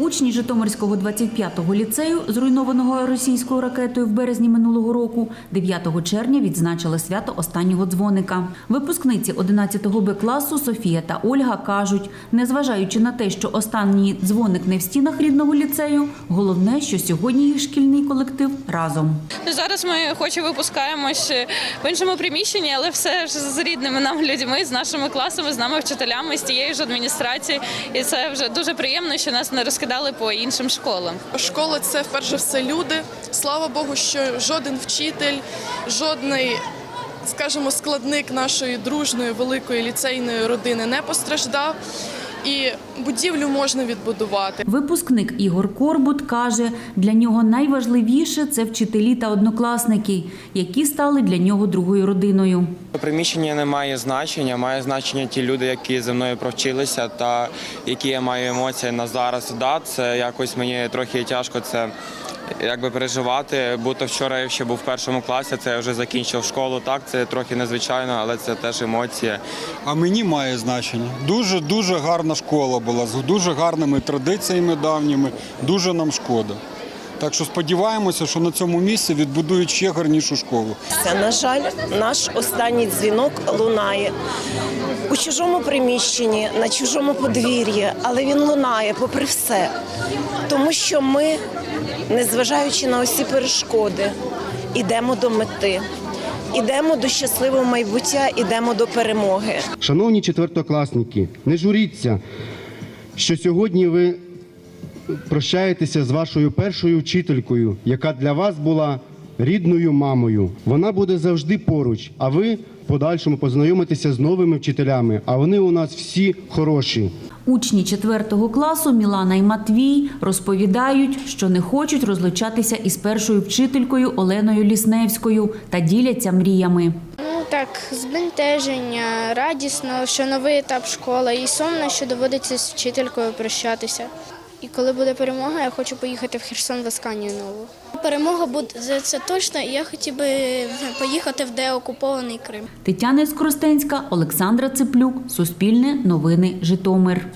Учні Житомирського 25-го ліцею, зруйнованого російською ракетою в березні минулого року, 9 червня відзначили свято останнього дзвоника. Випускниці 11-го Б класу Софія та Ольга кажуть, незважаючи на те, що останній дзвоник не в стінах рідного ліцею, головне, що сьогодні їх шкільний колектив разом. Ну, Зараз ми хоч і випускаємось в іншому приміщенні, але все ж з рідними нам людьми, з нашими класами, з нами вчителями, з тією ж адміністрацією. І це вже дуже приємно, що нас не розкидали по іншим школам. Школа це вперше все люди. Слава Богу, що жоден вчитель, жодний, скажімо, складник нашої дружної великої ліцейної родини не постраждав. І будівлю можна відбудувати. Випускник Ігор Корбут каже, для нього найважливіше це вчителі та однокласники, які стали для нього другою родиною. Приміщення не має значення, має значення ті люди, які зі мною провчилися, та які я маю емоції на зараз. Да, це якось мені трохи тяжко це якби переживати. Бути вчора я ще був в першому класі, це я вже закінчив школу. Так, це трохи незвичайно, але це теж емоція. А мені має значення. Дуже дуже гарна школа була з дуже гарними традиціями давніми. Дуже нам шкода. Так що сподіваємося, що на цьому місці відбудують ще гарнішу школу. Це, на жаль, наш останній дзвінок лунає у чужому приміщенні, на чужому подвір'ї, але він лунає попри все. Тому що ми, незважаючи на усі перешкоди, йдемо до мети, йдемо до щасливого майбуття, йдемо до перемоги. Шановні четвертокласники, не журіться, що сьогодні ви прощаєтеся з вашою першою вчителькою, яка для вас була рідною мамою. Вона буде завжди поруч, а ви в подальшому познайомитеся з новими вчителями. А вони у нас всі хороші. Учні 4 класу Мілана і Матвій розповідають, що не хочуть розлучатися із першою вчителькою Оленою Лісневською та діляться мріями. Ну так, збентеження, радісно, що новий етап школи, і сумно, що доводиться з вчителькою прощатися. І коли буде перемога, я хочу поїхати в Херсон в Асканію нову. Перемога буде це точно, і я хотів би поїхати в деокупований Крим. Тетяна Скоростенська, Олександра Циплюк, Суспільне, Новини, Житомир.